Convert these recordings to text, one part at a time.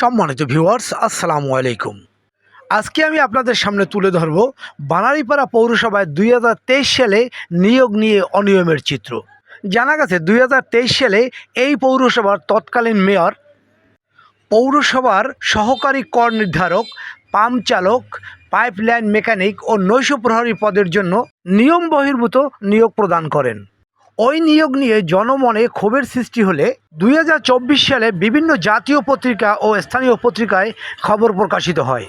সম্মানিত ভিউয়ার্স আসসালামু আলাইকুম। আজকে আমি আপনাদের সামনে তুলে ধরব বানারীপাড়া পৌরসভায় দুই হাজার তেইশ সালে নিয়োগ নিয়ে অনিয়মের চিত্র। জানা গেছে দুই হাজার তেইশ সালে এই পৌরসভার তৎকালীন মেয়র, পৌরসভার সহকারী কর নির্ধারক, পাম্প চালক, পাইপলাইন মেকানিক ও নৈশ প্রহরী পদের জন্য নিয়ম বহির্ভূত নিয়োগ প্রদান করেন। ওই নিয়োগ নিয়ে জনমনে ক্ষোভের সৃষ্টি হলে দুই হাজার চব্বিশ সালে বিভিন্ন জাতীয় পত্রিকা ও স্থানীয় পত্রিকায় খবর প্রকাশিত হয়।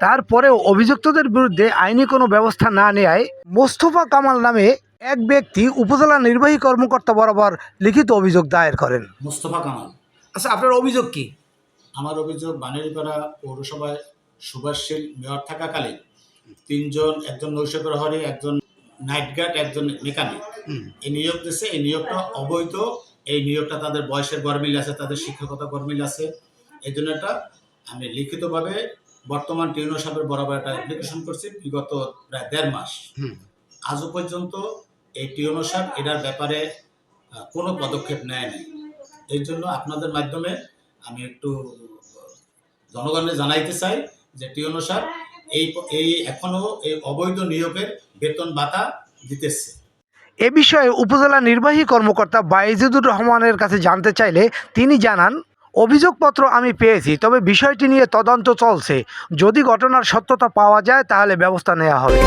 তারপরেও অভিযুক্তদের বিরুদ্ধে আইনি কোনো ব্যবস্থা না নেয় মোস্তফা কামাল নামে এক ব্যক্তি উপজেলা নির্বাহী কর্মকর্তা বরাবর লিখিত অভিযোগ দায়ের করেন। মোস্তফা কামাল। আচ্ছা আপনার অভিযোগ কি? আমার অভিযোগ বানেরপাড়া পৌরসভায় সুভাষশীল মেয়র থাকাকালীন তিনজন একজন নৈশ প্রহরী একজন নাইট গার্ড একজন মেকানিক। এই নিয়োগ দিচ্ছে এই নিয়োগটা অবৈধ। এই নিয়োগটা তাদের বয়সের গরমিল আছে তাদের শিক্ষকতা গরমিল আছে। এই জন্য এটা আমি লিখিতভাবে বর্তমান টিউনো সাহেবের বরাবর একটা অ্যাপ্লিকেশন করছি বিগত প্রায় দেড় মাস। আজও পর্যন্ত এই টিউনো সাহেব এটার ব্যাপারে কোনো পদক্ষেপ নেয়নি এই জন্য আপনাদের মাধ্যমে আমি একটু জনগণকে জানাইতে চাই যে টিউনো সাহেব এই এই এখনও এই অবৈধ নিয়োগের বেতন ভাতা দিতেছে। এ বিষয়ে উপজেলা নির্বাহী কর্মকর্তা বাইজিদুর রহমানের কাছে জানতে চাইলে তিনি জানান, অভিযোগপত্র আমি পেয়েছি, তবে বিষয়টি নিয়ে তদন্ত চলছে। যদি ঘটনার সত্যতা পাওয়া যায়, তাহলে ব্যবস্থা নেওয়া হবে।